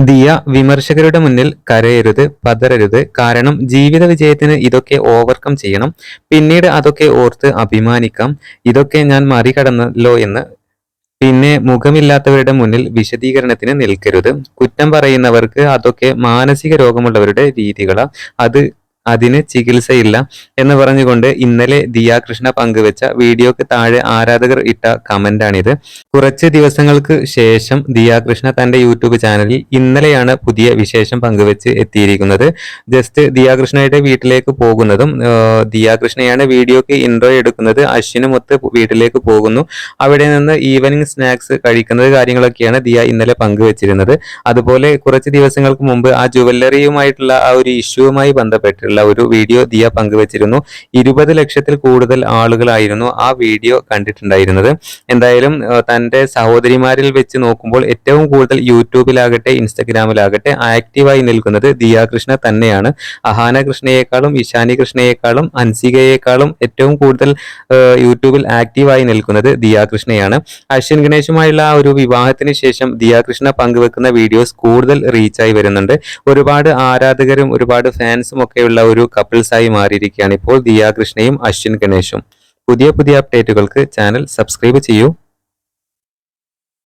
ദിയ വിമർശകരുടെ മുന്നിൽ കരയരുത് പതരരുത് കാരണം ജീവിത വിജയത്തിന് ഇതൊക്കെ ഓവർകം ചെയ്യണം. പിന്നീട് അതൊക്കെ ഓർത്ത് അഭിമാനിക്കാം. ഇതൊക്കെ ഞാൻ മറികടന്നല്ലോ എന്ന്. പിന്നെ മുഖമില്ലാത്തവരുടെ മുന്നിൽ വിശദീകരണത്തിന് നിൽക്കരുത്. കുറ്റം പറയുന്നവർക്ക് അതൊക്കെ മാനസിക രോഗമുള്ളവരുടെ രീതികളാണ് അത് അതിന് ചികിത്സയില്ല എന്ന് പറഞ്ഞുകൊണ്ട് ഇന്നലെ ദിയ കൃഷ്ണ പങ്കുവെച്ച വീഡിയോക്ക് താഴെ ആരാധകർ ഇട്ട കമന്റാണിത്. കുറച്ച് ദിവസങ്ങൾക്ക് ശേഷം ദിയ കൃഷ്ണ തന്റെ യൂട്യൂബ് ചാനലിൽ ഇന്നലെയാണ് പുതിയ വിശേഷം പങ്കുവെച്ച് എത്തിയിരിക്കുന്നത്. ജസ്റ്റ് ദിയ കൃഷ്ണയുടെ വീട്ടിലേക്ക് പോകുന്നതും ദിയ കൃഷ്ണയാണ് വീഡിയോക്ക് ഇൻട്രോ എടുക്കുന്നത്. അശ്വിനുമൊത്ത് വീട്ടിലേക്ക് പോകുന്നു. അവിടെ നിന്ന് ഈവനിങ് സ്നാക്സ് കഴിക്കുന്നത് കാര്യങ്ങളൊക്കെയാണ് ദിയ ഇന്നലെ പങ്കുവെച്ചിരുന്നത്. അതുപോലെ കുറച്ച് ദിവസങ്ങൾക്ക് മുമ്പ് ആ ജുവല്ലറിയുമായിട്ടുള്ള ആ ഒരു ഇഷ്യൂവുമായി ബന്ധപ്പെട്ടുള്ള ഒരു വീഡിയോ ദിയ പങ്കുവച്ചിരുന്നു. ഇരുപത് ലക്ഷത്തിൽ കൂടുതൽ ആളുകളായിരുന്നു ആ വീഡിയോ കണ്ടിട്ടുണ്ടായിരുന്നത്. എന്തായാലും തന്റെ സഹോദരിമാരിൽ വെച്ച് നോക്കുമ്പോൾ ഏറ്റവും കൂടുതൽ യൂട്യൂബിലാകട്ടെ ഇൻസ്റ്റഗ്രാമിലാകട്ടെ ആക്റ്റീവായി നിൽക്കുന്നത് ദിയ കൃഷ്ണ തന്നെയാണ്. അഹാന കൃഷ്ണയെക്കാളും ഇഷാനി കൃഷ്ണയെക്കാളും അൻസികയെക്കാളും ഏറ്റവും കൂടുതൽ യൂട്യൂബിൽ ആക്റ്റീവായി നിൽക്കുന്നത് ദിയ കൃഷ്ണയാണ് അശ്വിൻ ഗണേഷുമായുള്ള ആ ഒരു വിവാഹത്തിന് ശേഷം ദിയ കൃഷ്ണ പങ്കുവെക്കുന്ന വീഡിയോസ് കൂടുതൽ റീച്ചായി വരുന്നുണ്ട്. ഒരുപാട് ആരാധകരും ഒരുപാട് ഫാൻസും ഒക്കെയുള്ള ഒരു കപ്പിൾസായി മാറിയിരിക്കുകയാണ് ഇപ്പോൾ ദിയ കൃഷ്ണയും അശ്വിൻ ഗണേശും പുതിയ പുതിയ അപ്ഡേറ്റുകൾക്ക് ചാനൽ സബ്സ്ക്രൈബ് ചെയ്യൂ.